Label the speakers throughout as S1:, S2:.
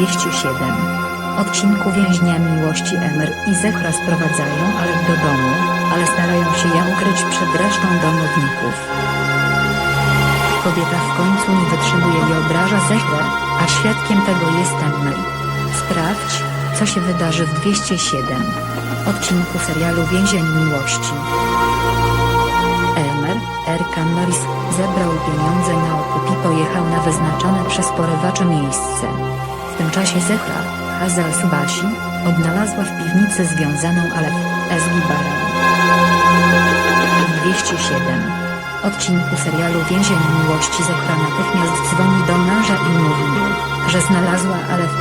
S1: 207. Odcinku więźnia miłości Emer i Zechra sprowadzają Alef do domu, ale starają się ją ukryć przed resztą domowników. Kobieta w końcu nie wytrzymuje i obraża Zehrę, a świadkiem tego jest Emmer. Sprawdź, co się wydarzy w 207. Odcinku serialu Więzień Miłości. Elmer, Erkan Norris, zebrał pieniądze na okup i pojechał na wyznaczone przez porywaczy miejsce. Tym czasie Zehra, Hazal Subasi, odnalazła w piwnicy związaną Alef, Esgibara. W 207. Odcinku serialu Więzień Miłości Zehra natychmiast dzwoni do męża i mówi mu, że znalazła Alef.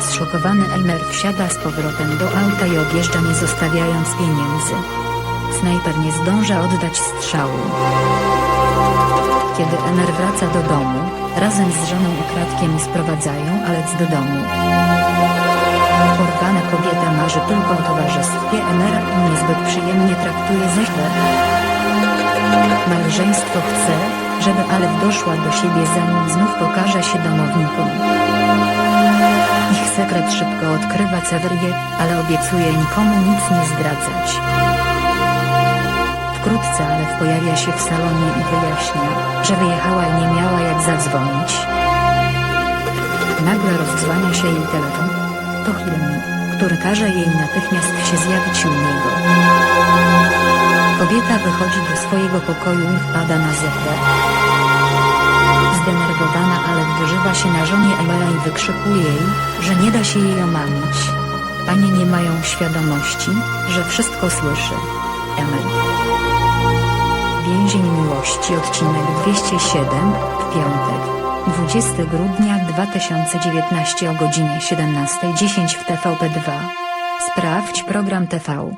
S1: Zszokowany Elmer wsiada z powrotem do auta i odjeżdża nie zostawiając pieniędzy. Snajper nie zdąża oddać strzału. Kiedy Emer wraca do domu, razem z żoną i kratkiem sprowadzają Alec do domu. Porwana kobieta marzy tylko o towarzystwie Emera i niezbyt przyjemnie traktuje Zehrę. Małżeństwo chce, żeby Alec doszła do siebie zanim znów pokaże się domownikom. Ich sekret szybko odkrywa Cewerię, ale obiecuje nikomu nic nie zdradzać. Wkrótce Alef pojawia się w salonie i wyjaśnia, że wyjechała i nie miała jak zadzwonić. Nagle rozdzwania się jej telefon. To Hilmi, który każe jej natychmiast się zjawić u niego. Kobieta wychodzi do swojego pokoju i wpada na Zehrę. Zdenerwowana Alef wyżywa się na żonie Emela i wykrzykuje jej, że nie da się jej omamić. Panie nie mają świadomości, że wszystko słyszy. Emel. Więzień miłości odcinek 207 w piątek 20 grudnia 2019 o godzinie 17.10 w TVP2. Sprawdź program TV.